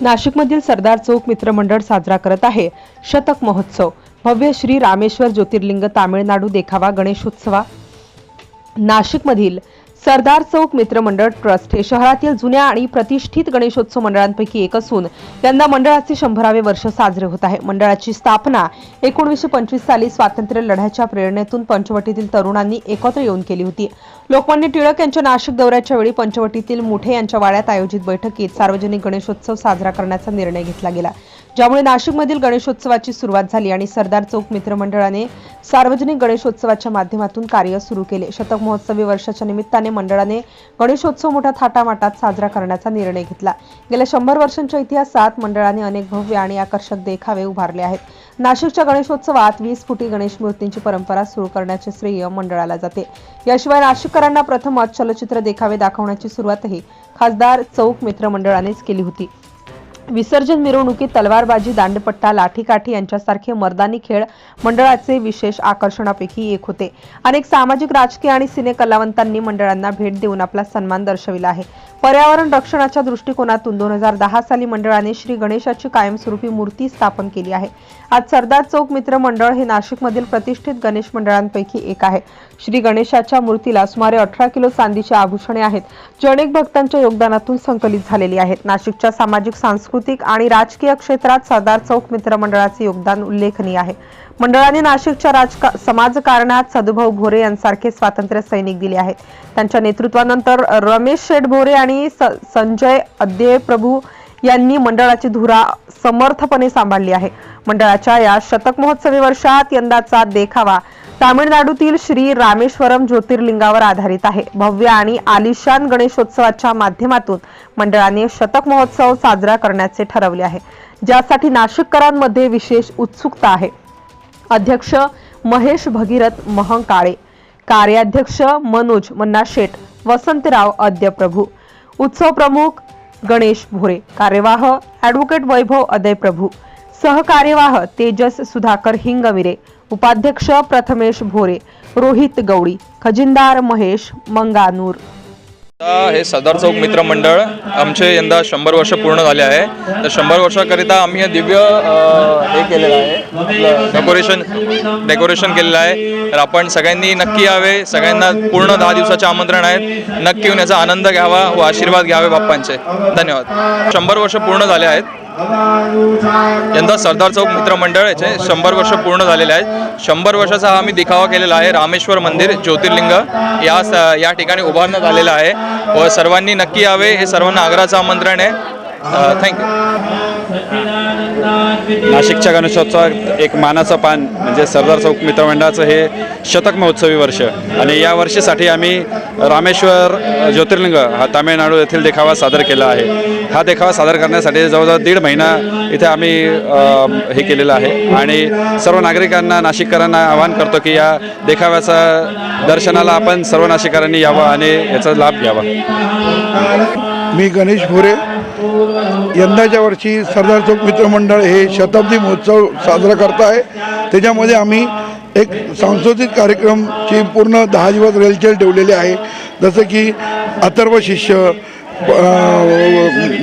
नाशिकमधील सरदार चौक मित्रमंडळ साजरा करत आहे. शतक महोत्सव. भव्य श्री रामेश्वर ज्योतिर्लिंग तामिळनाडू देखावा गणेशोत्सवा. नाशिकमधील सरदार चौक मित्रमंडळ ट्रस्ट हे शहरातील जुन्या आणि प्रतिष्ठित गणेशोत्सव मंडळांपैकी एक असून यंदा मंडळाचे शंभरावे वर्ष साजरे होत आहे. मंडळाची स्थापना एकोणीसशे पंचवीस साली स्वातंत्र्य लढ्याच्या प्रेरणेतून पंचवटीतील तरुणांनी एकत्र येऊन केली होती. लोकमान्य टिळक यांच्या नाशिक दौऱ्याच्या वेळी पंचवटीतील मुठे यांच्या वाड्यात आयोजित बैठकीत सार्वजनिक गणेशोत्सव साजरा करण्याचा निर्णय घेतला गेला. ज्यामुळे नाशिकमधील गणेशोत्सवाची सुरुवात झाली आणि सरदार चौक मित्रमंडळाने सार्वजनिक गणेशोत्सवाच्या माध्यमातून कार्य सुरू केले. शतक महोत्सवी वर्षाच्या निमित्ताने मंडळाने गणेशोत्सव मोठ्या थाटामाटात साजरा करण्याचा निर्णय घेतला. गेल्या शंभर वर्षांच्या इतिहासात मंडळाने अनेक भव्य आणि आकर्षक देखावे उभारले आहेत. नाशिकच्या गणेशोत्सवात वीस फुटी गणेश मूर्तींची परंपरा सुरू करण्याचे श्रेय मंडळाला जाते. याशिवाय नाशिककरांना प्रथमच चलचित्र देखावे दाखवण्याची सुरुवातही खासदार चौक मित्रमंडळानेच केली होती. विसर्जन मिरवणुकीत तलवारबाजी दांडपट्टा लाठीकाठी यांच्यासारखे मर्दानी खेळ मंडळाचे विशेष आकर्षणापैकी एक होते. अनेक सामाजिक राजकीय आणि सिने कलावंतांनी मंडळांना भेट देऊन आपला सन्मान दर्शविला आहे. पर्यावरण रक्षणाच्या दृष्टिकोनातून दोन हजार दहा साली मंडळाने श्री गणेशाची कायमस्वरूपी मूर्ती स्थापन केली आहे. आज सरदार चौक मित्र मंडळ हे नाशिकमधील प्रतिष्ठित गणेश मंडळांपैकी एक आहे. श्री गणेशाच्या मूर्तीला सुमारे अठरा किलो चांदीची आभूषणे आहेत जी अनेक भक्तांच्या योगदानातून संकलित झालेली आहेत. नाशिकच्या सामाजिक सांस्कृतिक आणि राजकीय क्षेत्रात सरदार चौक मित्र मंडळाचे योगदान उल्लेखनीय आहे. मंडळाने नाशिकच्या राजका समाजकारणात सदुभाऊ भोरे यांसारखे स्वातंत्र्य सैनिक दिले आहेत. त्यांच्या नेतृत्वानंतर रमेश शेठ भोरे आणि स- संजय अद्ये प्रभू यांनी मंडळाची धुरा समर्थपणे सांभाळली आहे. मंडळाच्या या शतक महोत्सवी वर्षात यंदाचा देखावा तामिळनाडूतील श्री रामेश्वरम ज्योतिर्लिंगावर आधारित आहे. भव्य आणि आलिशान गणेशोत्सवाच्या माध्यमातून मंडळाने शतक महोत्सव साजरा करण्याचे ठरवले आहे. ज्यासाठी नाशिककरांमध्ये विशेष उत्सुकता आहे. अध्यक्ष महेश भगीरथ महंकाळे कार्याध्यक्ष मनोज मन्ना शेठ वसंतराव अद्यप्रभू उत्सव प्रमुख गणेश भोरे कार्यवाह ॲडव्होकेट वैभव अदय प्रभू सहकार्यवाह तेजस सुधाकर हिंगविरे उपाध्यक्ष प्रथमेश भोरे रोहित गवळी खजिनदार महेश मंगानूर. आता हे सरदार चौक मित्र मंडळ आमचे यंदा शंभर वर्ष पूर्ण झाले आहे. तर शंभर वर्षाकरिता आम्ही हे दिव्य अ, हे केलेलं आहे. डेकोरेशन डेकोरेशन केलेलं आहे. तर आपण सगळ्यांनी नक्की यावे. सगळ्यांना पूर्ण दहा दिवसाचे आमंत्रण आहेत नक्की येऊन याचा आनंद घ्यावा व आशीर्वाद घ्यावे बाप्पांचे. धन्यवाद. शंभर वर्ष पूर्ण झाले आहेत. यंदा सरदार चौक मित्रमंडळ याचे शंभर वर्ष पूर्ण झालेले आहेत. शंभर वर्षाचा हा आम्ही दिखावा केलेला आहे. रामेश्वर मंदिर ज्योतिर्लिंग या स- या ठिकाणी उभारण्यात आलेलं आहे. व सर्वांनी नक्की यावे. हे सर्वांना आग्रहाचं आमंत्रण आहे. थँक्यू नाशिकच्या गणेशोत्सवात एक मानाचं पान म्हणजे सरदार चौक मित्रमंडळाचं हे शतक महोत्सवी वर्ष. आणि या वर्षीसाठी आम्ही रामेश्वर ज्योतिर्लिंग हा तामिळनाडू येथील देखावा सादर केला आहे. हा देखावा सादर करण्यासाठी जवळजवळ दीड महिना इथे आम्ही हे केलेलं आहे. आणि सर्व नागरिकांना नाशिककरांना आवाहन करतो की या देखाव्याचा दर्शनाला आपण सर्व नाशिककरांनी यावं आणि याचा लाभ घ्यावा. मी गणेश भोरे. यंदाच्या वर्षी सरदार चौक मित्रमंडळ हे शताब्दी महोत्सव साजरा करत आहे त्याच्यामध्ये आम्ही एक सांस्कृतिक कार्यक्रमची पूर्ण दहा दिवस रेलचेल ठेवलेली आहे. जसं की अथर्व शिष्य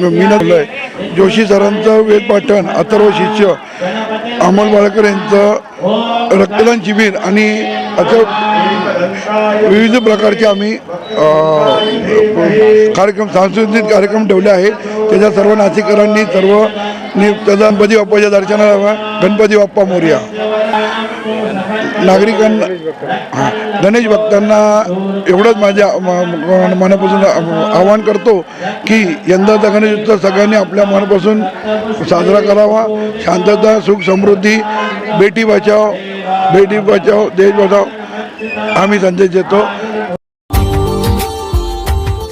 मीनल जोशी सरांचं वेदपाठण अथर्व शिष्य अमोल बाळकर यांचं रक्तदान शिबिर आणि असं विविध प्रकारचे आम्ही कार्यक्रम सांस्कृतिक कार्यक्रम ठेवले आहे त्याच्या सर्व नाशिककरांनी सर्व गणपती बाप्पाच्या दर्शनाला गणपती बाप्पा मोर्या. नागरिकांना हां गणेश भक्तांना एवढंच माझ्या म- मनापासून आवाहन करतो की यंदाचा गणेश उत्सव सगळ्यांनी आपल्या मनापासून साजरा करावा. शांतता सुख समृद्धी बेटी बचाव बेटी बचाव देश बचाव आम्ही संदेश देतो.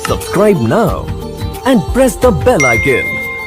Subscribe now and press the bell icon